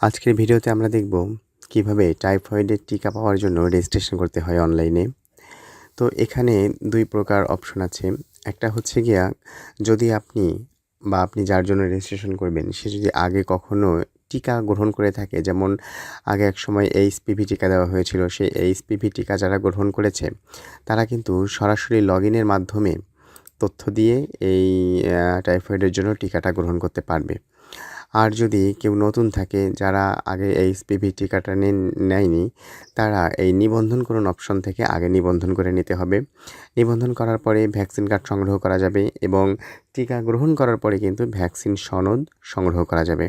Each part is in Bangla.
আজকের ভিডিওতে আমরা দেখব কীভাবে টাইফয়েডের টিকা পাওয়ার জন্য রেজিস্ট্রেশন করতে হয় অনলাইনে। তো এখানে দুই প্রকার অপশন আছে। একটা হচ্ছে গিয়া, যদি আপনি বা আপনি যার জন্য রেজিস্ট্রেশন করবেন, সে যদি আগে কখনো টিকা গ্রহণ করে থাকে, যেমন আগে এক সময় এইচপিভি টিকা দেওয়া হয়েছিল সেই এইচপিভি টিকা যারা গ্রহণ করেছে, তারা কিন্তু সরাসরি লগ ইনের মাধ্যমে তথ্য দিয়ে এই টাইফয়েডের জন্য টিকাটা গ্রহণ করতে পারবে। আর যদি কেউ নতুন থাকে যারা আগে এই পিভি টিকাটা নেয়নি, তারা এই নিবন্ধন করুন অপশন থেকে আগে নিবন্ধন করে নিতে হবে। নিবন্ধন করার পরে ভ্যাকসিন কার্ড সংগ্রহ করা যাবে এবং টিকা গ্রহণ করার পরে কিন্তু ভ্যাকসিন সনদ সংগ্রহ করা যাবে।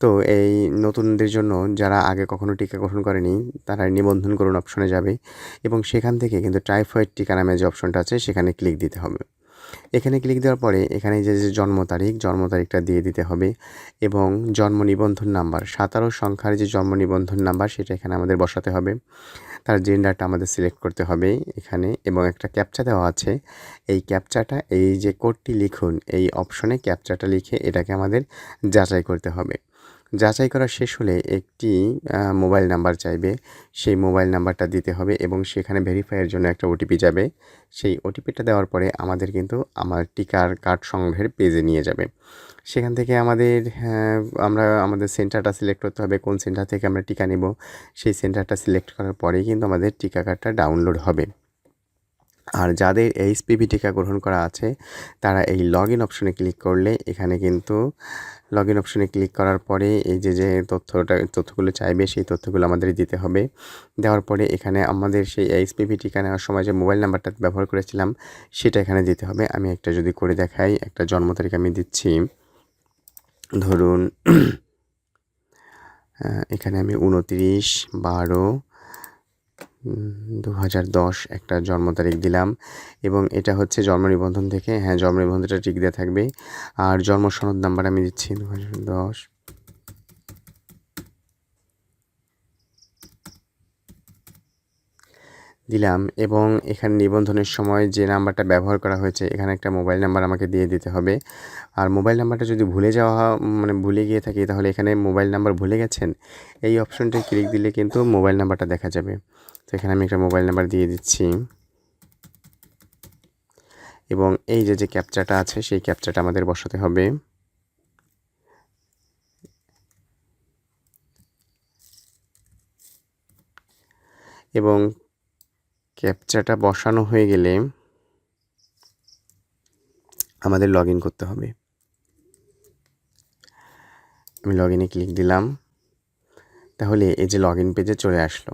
তো এই নতুনদের জন্য যারা আগে কখনো টিকা গ্রহণ করেনি, তারা নিবন্ধন করুন অপশনে যাবে এবং সেখান থেকে কিন্তু টাইফয়েড টিকা নামে যে অপশনটা আছে, সেখানে ক্লিক দিতে হবে। এখানে ক্লিক দেওয়ার পরে এখানে যে যে জন্ম তারিখ, জন্ম তারিখটা দিয়ে দিতে হবে এবং জন্ম নিবন্ধন নাম্বার সাতারো সংখ্যার যে জন্ম নিবন্ধন নাম্বার সেটা এখানে আমাদের বসাতে হবে। তার জেন্ডারটা আমাদের সিলেক্ট করতে হবে এখানে এবং একটা ক্যাপচা দেওয়া আছে। এই ক্যাপচাটা এই যে কোডটি লিখুন, এই অপশনে ক্যাপচাটা লিখে এটাকে আমাদের যাচাই করতে হবে। যাচাই করা শেষ হলে একটি মোবাইল নাম্বার চাইবে। সেই মোবাইল নাম্বারটা দিতে হবে এবং সেখানে ভেরিফাইয়ের জন্য একটা ওটিপি যাবে। সেই ওটিপিটা দেওয়ার পরে আমাদের কিন্তু আমার টিকার কার্ড সংগ্রহের পেজে নিয়ে যাবে। সেখান থেকে আমাদের আমরা, আমাদের সেন্টারটা সিলেক্ট করতে হবে, কোন সেন্টার থেকে আমরা টিকা নেব। সেই সেন্টারটা সিলেক্ট করার পরেই কিন্তু আমাদের টিকা কার্ডটা ডাউনলোড হবে। আর যাদের এইচপিভি টিকা গ্রহণ করা আছে, তারা এই লগ ইন অপশনে ক্লিক করলে এখানে কিন্তু লগ ইন অপশনে ক্লিক করার পরে এই যে যে তথ্যটা, তথ্যগুলো চাইবে সেই তথ্যগুলো আমাদের দিতে হবে। দেওয়ার পরে এখানে আমাদের সেই এইচপিভি টিকা নেওয়ার সময় যে মোবাইল নাম্বারটা ব্যবহার করেছিলাম, সেটা এখানে দিতে হবে। আমি একটা যদি করে দেখাই, একটা জন্ম তারিখ আমি দিচ্ছি। ধরুন এখানে আমি উনত্রিশ বারো দু হাজার দশ একটা জন্ম তারিখ দিলাম এবং এটা হচ্ছে জন্ম নিবন্ধন থেকে। হ্যাঁ জন্ম নিবন্ধনটা ঠিক দেওয়া থাকবে। আর জন্ম সনদ নাম্বার আমি দিচ্ছি দু হাজার দশ। দিলাম এবং এখানে নিবন্ধনের সময় যে নাম্বারটা ব্যবহার করা হয়েছে, এখানে একটা মোবাইল নাম্বার আমাকে দিয়ে দিতে হবে। আর মোবাইল নাম্বারটা যদি ভুলে যাওয়া মানে ভুলে গিয়ে থাকি, তাহলে এখানে মোবাইল নাম্বার ভুলে গেছেন, এই অপশনটা ক্লিক দিলে কিন্তু মোবাইল নাম্বারটা দেখা যাবে। তো এখানে আমি একটা মোবাইল নাম্বার দিয়ে দিচ্ছি। এবং এই যে যে ক্যাপচাটা আছে, সেই ক্যাপচাটা আমাদের বসাতে হবে। এবং ক্যাপচাটা বসানো হয়ে গেলে আমাদের লগ করতে হবে। আমি লগ ইনে ক্লিক দিলাম। তাহলে এই যে লগ পেজে চলে আসলো।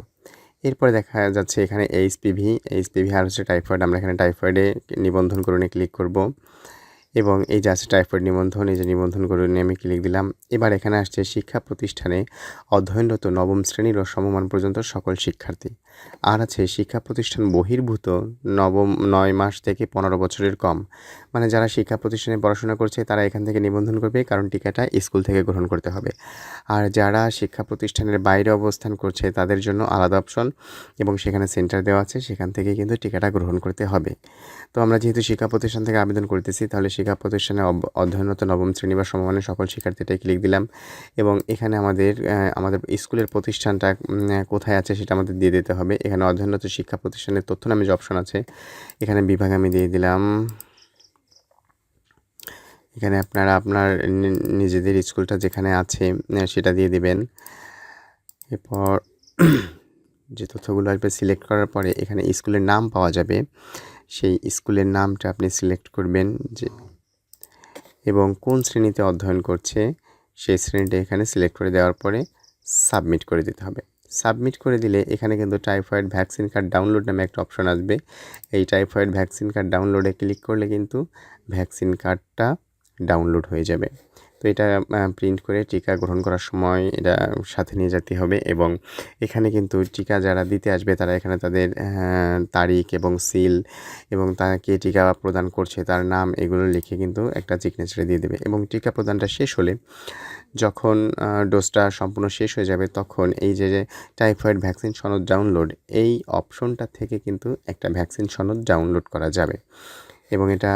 এরপরে দেখা যাচ্ছে এখানে এইচপিভি এইচপিভি আর হচ্ছে টাইফয়েড আমরা এখানে টাইফয়েডে নিবন্ধন করণে ক্লিক করব। এবং এই যে আছে টাইফয়েড নিবন্ধন, এই যে নিবন্ধন করণে আমি ক্লিক দিলাম। এবার এখানে আসছে শিক্ষা প্রতিষ্ঠানে অধ্যয়নরত নবম শ্রেণির ও সমমান পর্যন্ত সকল শিক্ষার্থী। আর আছে শিক্ষা প্রতিষ্ঠান বহির্ভূত নবম, নয় মাস থেকে পনেরো বছরের কম। মানে যারা শিক্ষা প্রতিষ্ঠানে পড়াশোনা করছে, তারা এখান থেকে নিবন্ধন করবে, কারণ টিকাটা স্কুল থেকে গ্রহণ করতে হবে। আর যারা শিক্ষা প্রতিষ্ঠানের বাইরে অবস্থান করছে, তাদের জন্য আলাদা অপশন এবং সেখানে সেন্টার দেওয়া আছে, সেখান থেকে কিন্তু টিকাটা গ্রহণ করতে হবে। তো আমরা যেহেতু শিক্ষা প্রতিষ্ঠান থেকে আবেদন করতেছি, তাহলে শিক্ষা প্রতিষ্ঠানে অধ্যয়নরত নবম শ্রেণি বা সমমানের সকল শিক্ষার্থীটাই ক্লিক দিলাম এবং এখানে আমাদের আমাদের স্কুলের প্রতিষ্ঠানটা কোথায় আছে সেটা আমাদের দিয়ে দিতে হবে এখানে অধ্যয়নরত শিক্ষা প্রতিষ্ঠানের তথ্য নামে যে অপশন আছে, এখানে বিভাগ আমি দিয়ে দিলাম। এখানে আপনারা আপনার নিজেদের স্কুলটা যেখানে আছে সেটা দিয়ে দিবেন। এরপর যে তথ্যগুলো আসবে সিলেক্ট করার পরে এখানে স্কুলের নাম পাওয়া যাবে। সেই স্কুলের নামটা আপনি সিলেক্ট করবেন যে, এবং কোন শ্রেণীতে অধ্যয়ন করছে, সেই শ্রেণীটা এখানে সিলেক্ট করে দেওয়ার পরে সাবমিট করে দিতে হবে। সাবমিট করে দিলে এখানে কিন্তু টাইফয়েড ভ্যাকসিন কার্ড ডাউনলোড নামে একটা অপশন আসবে। এই টাইফয়েড ভ্যাকসিন কার্ড ডাউনলোডে ক্লিক করলে কিন্তু ভ্যাকসিন কার্ডটা ডাউনলোড হয়ে যাবে। তো এটা প্রিন্ট করে টিকা গ্রহণ করার সময় এটা সাথে নিয়ে যেতে হবে এবং এখানে কিন্তু টিকা যারা দিতে আসবে তারা এখানে তাদের তারিখ এবং সিল এবং তাকে টিকা প্রদান করছে তার নাম এগুলো লিখে কিন্তু একটা সিগনেচারে দিয়ে দেবে এবং টিকা প্রদানটা শেষ হলে যখন ডোজটা সম্পূর্ণ শেষ হয়ে যাবে তখন এই যে যে টাইফয়েড ভ্যাকসিন সনদ ডাউনলোড এই অপশনটা থেকে কিন্তু একটা ভ্যাকসিন সনদ ডাউনলোড করা যাবে এবং এটা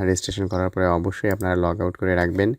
রেজিস্ট্রেশন করার পরে অবশ্যই আপনারা লগ আউট করে রাখবেন।